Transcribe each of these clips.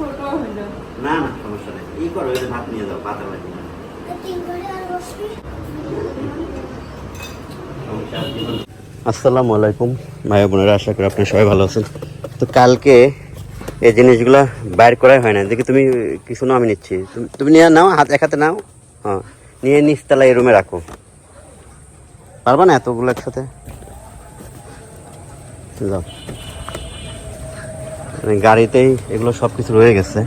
না না, সমস্যা নেই। এই করো ভাত নিয়ে যাও ভাত আমার আসসালামু আলাইকুম, ভাই বোনেরা, আশা করি আপনি সবাই ভালো আছেন। তো কালকে এই জিনিসগুলো বাইর করাই হয় না দেখি তুমি কিছু না আমি নিচ্ছি। তুমি- নিয়ে নাও, হাত এক হাতে নাও। হ্যাঁ নিয়ে নিচতলা এই রুমে রাখো। পারবা না এতগুলো একসাথে? যাও। গাড়িতেই এগুলো সব কিছু রয়ে গেছে।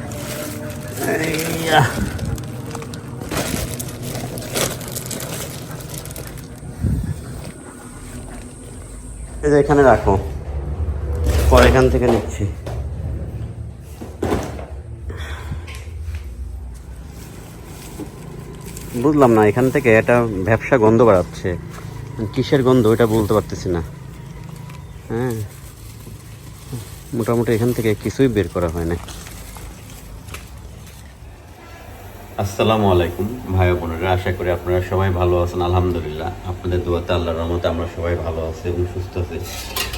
এই যে এখানে রাখো। পরে এখান থেকে নিচ্ছি। বুঝলাম না এখান থেকে একটা ব্যবসা গন্ধ বাড়াচ্ছে। কিসের গন্ধ? ওটা বলতে পারতেছি না। হ্যাঁ। মোটামুটি এখান থেকে কিছুই বের করা হয় না। আসসালামু আলাইকুম ভাই বোনেরা আশা করি আপনারা সবাই ভালো আছেন আলহামদুলিল্লাহ। আপনাদের দোয়াতে আল্লাহর রহমতে আমরা সবাই ভালো আছি এবং সুস্থ আছি।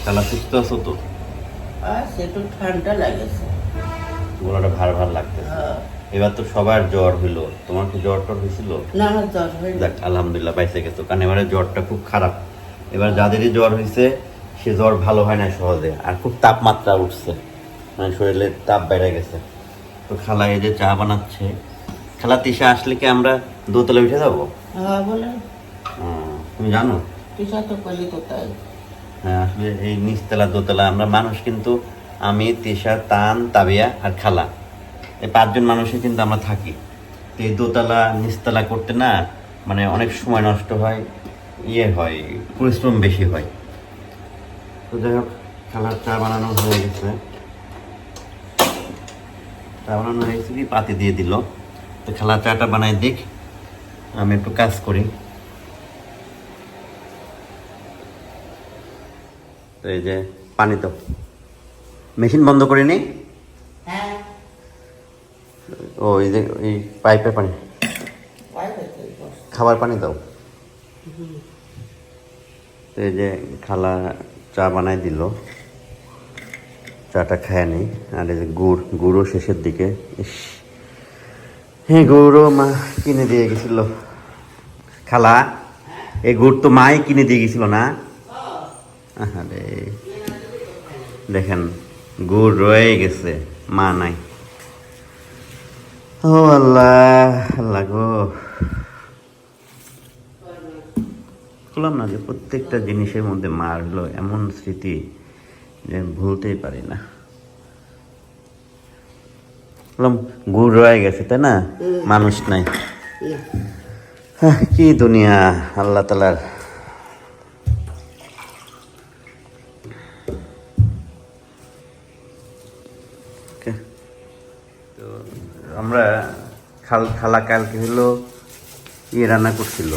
তাহলে সুস্থ আছো তো? আর সেটু ঠান্ডা লাগেছে। গলাটা ভার ভার লাগতেছে। এবার তো সবার জ্বর হইল। তোমার কি জ্বর টর হয়েছিল না আমার জ্বর হয়ে দেখ আলহামদুলিল্লাহ বাইসে গেছো। কারণ এবারে জ্বরটা খুব খারাপ। এবার যাদেরই জ্বর হয়েছে সে জ্বর ভালো হয় না সহজে আর খুব তাপমাত্রা উঠছে। মানে শরীরে তাপ বেড়ে গেছে। তো খালা এই যে চা বানাচ্ছে খালা তিসা আসলে কি আমরা দোতলা উঠে যাব? হ্যাঁ তুমি জানো? পিসা তো করলি তো তাই হ্যাঁ আসলে এই নিচতলা দোতলা আমরা মানুষ কিন্তু আমি তিশা তান তাবিয়া আর খালা। এই পাঁচজন মানুষই কিন্তু আমরা থাকি। তো এই দোতলা নিচতলা করতে না মানে অনেক সময় নষ্ট হয় ইয়ে হয় পরিশ্রম বেশি হয়। তো যাই হোক খালার চা বানানো হয়ে গেছে। চা বানানো হয়ে গেছে কি? পাতি দিয়ে দিল। তো খালা চাটা বানাই দিক আমি একটু কাজ করি। তো এই যে পানি তো। মেশিন বন্ধ করে নি? হ্যাঁ। ও এই যে এই পাইপে পানি। খাবার পানি দাও তো এই যে খালা চা বানাই দিল। চাটা খায় নি আর এই যে গুড়, গুড়ও শেষের দিকে। ইস। হ্যাঁ গুড়ও মা কিনে দিয়ে গেছিল। খালা, এই গুড় তো মাই কিনে দিয়ে গেছিল না? আরে দেখেন, গুড় রয়ে গেছে। মা নাই। ও আল্লাহ আল্লাহ গো। বললাম না যে প্রত্যেকটা জিনিসের মধ্যে মার হলো এমন স্মৃতি যে ভুলতেই পারি না। বললাম, গুড় রয়ে গেছে, তাই না? মানুষ নাই। কি দুনিয়া, আল্লাহ তালার আমরা খাল, খালা কালকে হলো ইয়ে রান্না করছিল।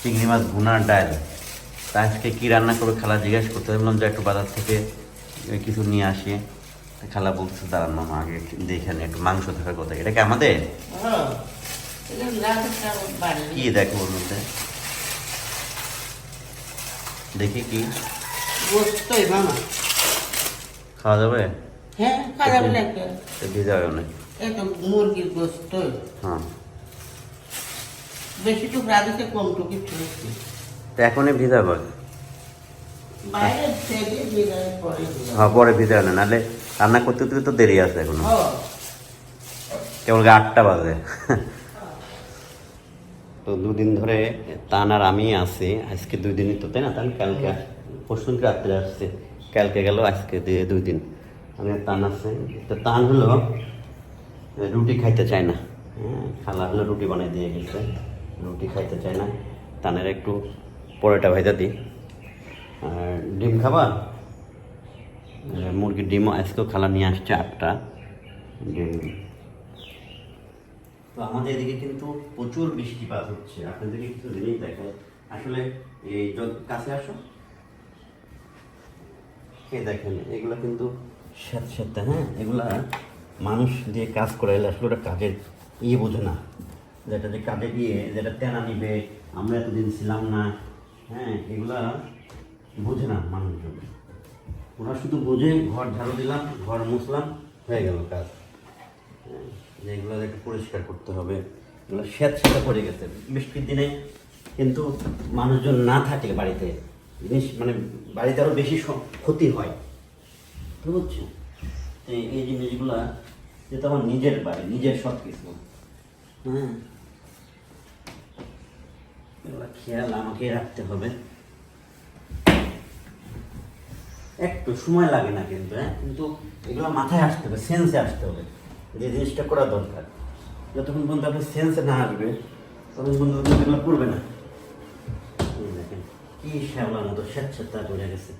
চিংড়ি মাছ ভুনার ডাল। তা আজকে কী রান্না করবে খালা জিজ্ঞেস করতে বললাম যে একটু বাজার থেকে কিছু নিয়ে আসি। খালা বলছে দাঁড়ান মামা আগে দেখে নি, একটু মাংস থাকার কথা। এটা কি আমাদের। কি দেখো ওর মধ্যে দেখি কি। খাওয়া যাবে? হ্যাঁ, ভিজাবে অনেক। এই মুরগির গোস্তই। হ্যাঁ। বেশি টুকরা দিতে কম টুকি ফেলেছি। তো এখনই বাইরে থেকে বিদায় পরে। হ্যাঁ পরে ভিজাবে না নাহলে রান্না করতে করতে তো দেরি আছে এখনও। কেবল আটটা বাজে। তো দুদিন ধরে তান আর আমি আছি আজকে দুই দিনই তো তাই না তান? কালকে পরশু রাত্রে আসছে কালকে গেল আজকে দিয়ে দুই দিন। আমি তান আছে। তো তান হলো রুটি খাইতে চায় না। হ্যাঁ খালা হলো রুটি বানিয়ে দিয়ে গেছে। রুটি খাইতে চায় না। তানের একটু পরোটা ভাইজা দিই। আর ডিম খাবা? মুরগির ডিমও আজকেও খালা নিয়ে আসছে আটটা। ডিম। তো আমাদের এদিকে কিন্তু প্রচুর বৃষ্টিপাত হচ্ছে। আপনাদেরকে কিছু জিনিস দেখায় আসলে এই কাছে আসো। এই দেখেন, এগুলো কিন্তু স্যাঁত স্যাঁতে হ্যাঁ? এগুলা মানুষ দিয়ে কাজ করে এলে আসলে ওটা কাজের ইয়ে বোঝে না। যেটা যে কাজে গিয়ে যেটা তেনা নিবে আমরা এতদিন ছিলাম না। হ্যাঁ এগুলা বোঝে না মানুষজন। ওরা শুধু বোঝে ঘর ঝাড়ু দিলাম ঘর মুছলাম হয়ে গেল কাজ। হ্যাঁ, যেগুলো একটু পরিষ্কার করতে হবে। এগুলো স্যাঁত স্যাঁতে পড়ে গেছে। বৃষ্টির দিনে কিন্তু মানুষজন না থাকলে বাড়িতে। জিনিস মানে বাড়িতে আরও বেশি ক্ষতি হয়। পারছ এই এই জিনিসগুলা যেহেতু আমার নিজের বাড়ি নিজের সব কিছু হ্যাঁ এগুলো খেয়াল আমাকে রাখতে হবে। একটু সময় লাগে না কিন্তু হ্যাঁ? কিন্তু এগুলো মাথায় আসতে হবে সেন্সে আসতে হবে যে জিনিসটা করা দরকার। যতক্ষণ পর্যন্ত আপনার সেন্সে না আসবে, ততক্ষণ পর্যন্ত এগুলো করবে না। দেখেন, কি শ্যাওলার মতো স্বেচ্ছাতা করে গেছে।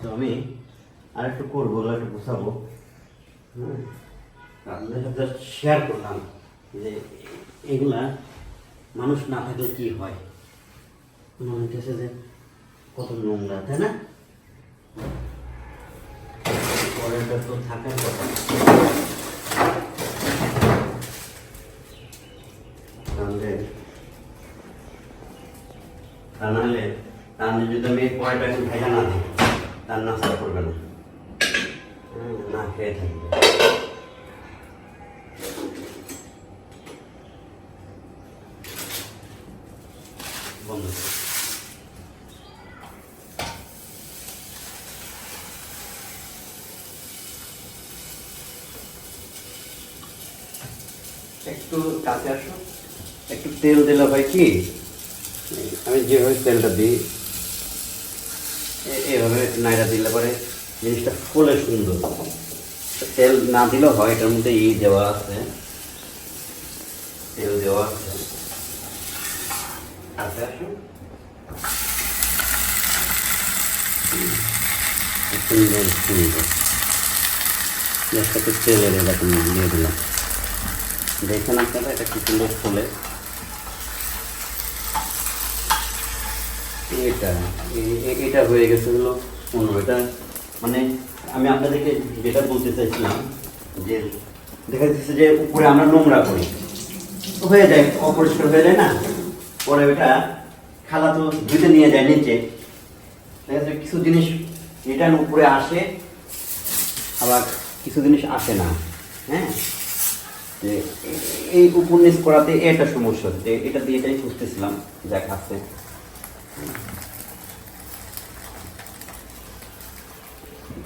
তো আমি আর একটু করব একটু গুছাবো। হ্যাঁ? আপনাদের সাথে শেয়ার করলাম যে এগুলা মানুষ না থাকলে কি হয়? মনে হচ্ছে যে কত নোংরা, তাই না? পরেরটা তো থাকার কথা। তা নাহলে তাহলে যদি আমি একটু ভেজা না দিই, তার নাস্তা করবে না। না একটু কাছে আসো। একটু তেল দিলে হয় কি, আমি যেভাবে তেলটা দিই এভাবে নাইরা দিলে পরে জিনিসটা ফুলে সুন্দর। তেল না দিলেও হয়, এটার মধ্যে ই দেওয়া আছে। তেল দেওয়া আছে। কাছে আসো সুন্দর সুন্দর একসাথে তেলের এরকম দিয়ে দিলাম। দেখেন আপনারা, এটা কি সুন্দর ফলে। এটা এটা হয়ে গেছে হলো পনেরো, এটা মানে আমি আপনাদেরকে যেটা বলতে চাইছিলাম যে দেখা যাচ্ছে যে উপরে আমরা নোংরা করি। হয়ে যায়, অপরিষ্কার হয়ে যায় না? পরে ওটা খালা তো ধুতে নিয়ে যায় নিচে। দেখা যাচ্ছে কিছু জিনিস রিটার্ন উপরে আসে, আবার কিছু জিনিস আসে না। হ্যাঁ? যে এই উপন্যাস করাতে এটা সমস্যা হচ্ছে। এটা দিয়ে এটাই খুঁজতেছিলাম যা আছে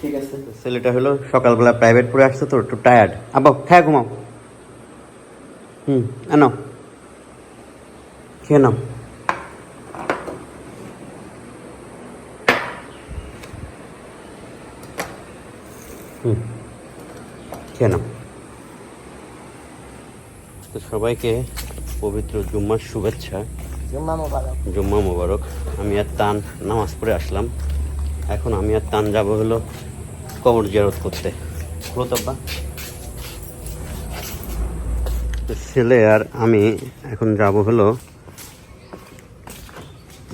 ঠিক আছে। ছেলেটা হলো সকালবেলা প্রাইভেট পড়ে আসছে তো একটু টায়ার্ড আব্বা খায় ঘুমাও। হুম আনো। খেয়ে নাও। হুম খেয়ে নাও। তো সবাইকে পবিত্র জুম্মার শুভেচ্ছা। জুম্মা মোবারক। জুম্মা মোবারক। আমি আর তান নামাজ পড়ে আসলাম। এখন আমি আর তান যাব হলো কবর জিয়ারত করতে। প্রতাপা ছেলে আর আমি এখন যাব হলো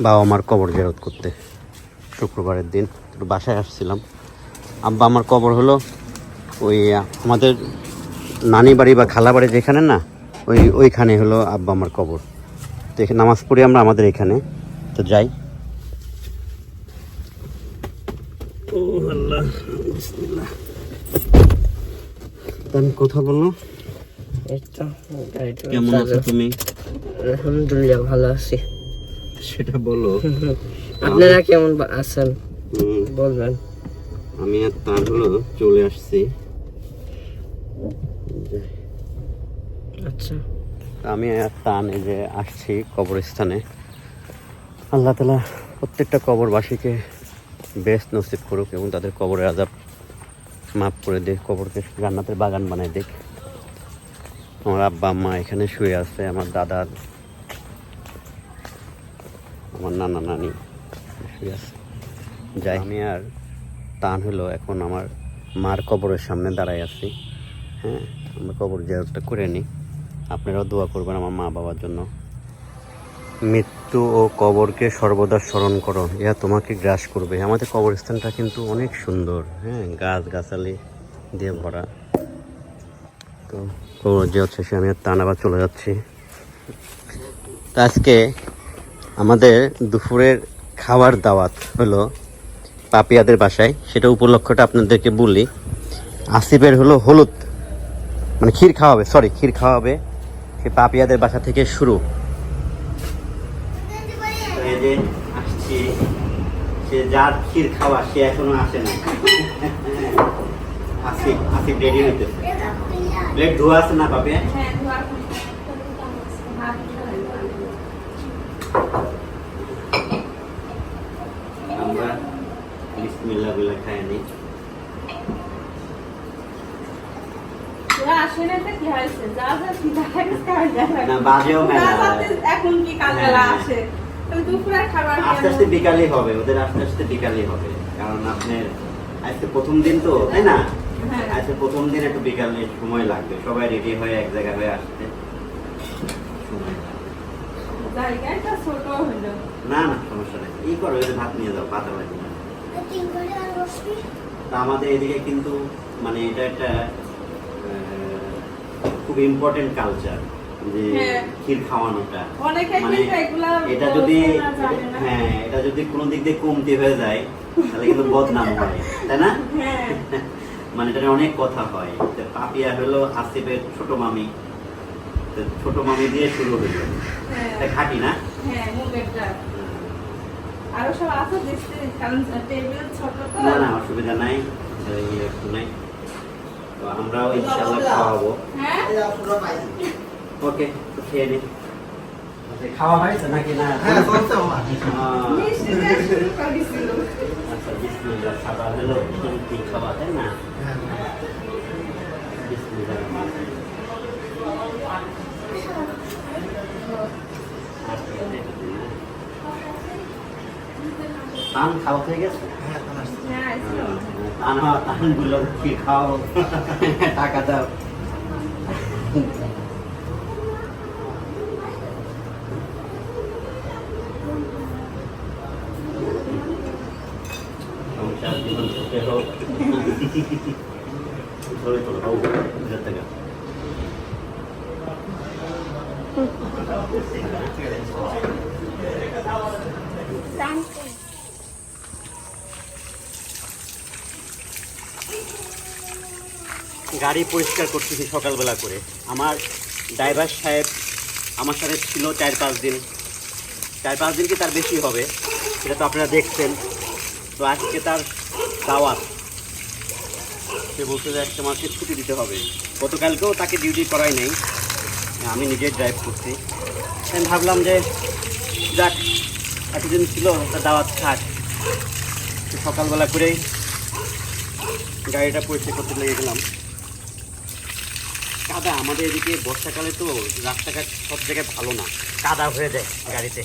বাবা মার কবর জিয়ারত করতে। শুক্রবারের দিন একটু বাসায় আসছিলাম। আব্বা আমার কবর হলো ওই আমাদের নানি বাড়ি বা খালা বাড়ি যেখানে না, ওই ওইখানে হলো আব্বা আমার কবর। তো এখানে নামাজ পড়ি আমরা আমাদের এখানে। তো যাই। ও আল্লাহ। বিসমিল্লাহ। তাহলে কথা বলো। কেমন আছো তুমি? আলহামদুলিল্লাহ ভালো আছি। সেটা বলো। আপনারা কেমন আছেন? বলবেন। আমি আর তার হলো চলে আসছি। আচ্ছা। আমি আর তান এই যে আসছি কবরস্থানে। আল্লাহ তালা প্রত্যেকটা কবরবাসীকে বেস্ট নসিব করুক এবং তাদের কবরের আজাব মাফ করে দেখ কবরকে জান্নাতের বাগান বানায় দেখ। আমার আব্বা আম্মা এখানে শুয়ে আছে, আমার দাদার আমার নানা, নানি শুয়ে আছে। যাই আমি আর টান হলো এখন আমার মার কবরের সামনে দাঁড়াই আছি। হ্যাঁ আমরা কবর জিয়ারতটা করে নিই। আপনারাও দোয়া করবেন আমার মা বাবার জন্য। মৃত্যু ও কবরকে সর্বদা স্মরণ করো। ইহা তোমাকে গ্রাস করবে। আমাদের কবরস্থানটা কিন্তু অনেক সুন্দর। হ্যাঁ গাছ গাছালি দিয়ে ভরা। তো কবর যে হচ্ছে সে আমি টান আবার চলে যাচ্ছি। তো আজকে আমাদের দুপুরের খাবার দাওয়াত হলো পাপিয়াদের বাসায়। সেটা উপলক্ষটা আপনাদেরকে বলি। আসিফের হলো হলুদ। মানে ক্ষীর খাওয়াবে সরি ক্ষীর খাওয়াবে সে পাপিয়াদের বাসা থেকে শুরু। এই যে আসছি সে যার ক্ষীর খাওয়া সে এখনও আসে না আসিফ আসিফ রেডি হইতেছে। প্লেট ধোয়া আছে না আমরা বলে খাই নি। না বাজেও মেলা। এখন কি কালবেলা হ্যাঁ। আসে? আস্তে আস্তে বিকালই হবে ওদের আস্তে আস্তে বিকালই হবে। কারণ আপনার আজকে প্রথম দিন তো তাই না? হ্যাঁ। আজকে প্রথম দিন একটু বিকালে সময় লাগবে। সবাই রেডি হয়ে এক জায়গায় হয়ে আসতে। না না সমস্যা নেই। এই করো এই ভাত নিয়ে যাও পাতা না তা আমাদের এদিকে কিন্তু মানে এটা একটা খুব ইম্পর্টেন্ট কালচার যে হ্যাঁ। ক্ষীর খাওয়ানোটা। মানে এটা যদি। হ্যাঁ এটা যদি কোনো দিক দিয়ে কমতি হয়ে যায় তাহলে কিন্তু বদনাম হয় তাই না? হ্যাঁ। মানে এটা অনেক কথা হয়। পাপিয়া হলো আসিফের ছোট মামি। তো ছোট মামি দিয়ে শুরু হলো। হ্যাঁ। এটা খাটি না? হ্যাঁ মুগের ডাল। আরও সব আছে দেখতে কারণ টেবিল ছোট তো। না না অসুবিধা নাই। একটু নাই। তো আমরাও ইনশাল্লাহ খাওয়াবো। হ্যাঁ? ওকে তো খেয়ে নি। খাওয়া হয়েছে নাকি না? করেছিল আচ্ছা বিসমিল্লাহ খাবার হলো। কি খাওয়া তাই না? বিসমিল্লাহ পান খাওয়া হয়ে গেছে? হ্যাঁ কি খাও টাকা দাও। গাড়ি পরিষ্কার করতেছি সকালবেলা করে। আমার ড্রাইভার সাহেব আমার সাথে ছিল চার পাঁচ দিন। চার পাঁচ দিন কি তার বেশি হবে, সেটা তো আপনারা দেখছেন। তো আজকে তার দাওয়াত। সে বলছে যে একটা মাসে ছুটি দিতে হবে। গতকালকেও তাকে ডিউটি করাই নেই। আমি নিজে ড্রাইভ করছি। আমি ভাবলাম যে, যাক, এতদিন ছিল তার দাওয়াত তো সকালবেলা করেই গাড়িটা পরিষ্কার করতে লেগে গেলাম। কাদা আমাদের এদিকে বর্ষাকালে তো রাস্তাঘাট সব জায়গায় ভালো না। কাদা হয়ে যায় গাড়িতে।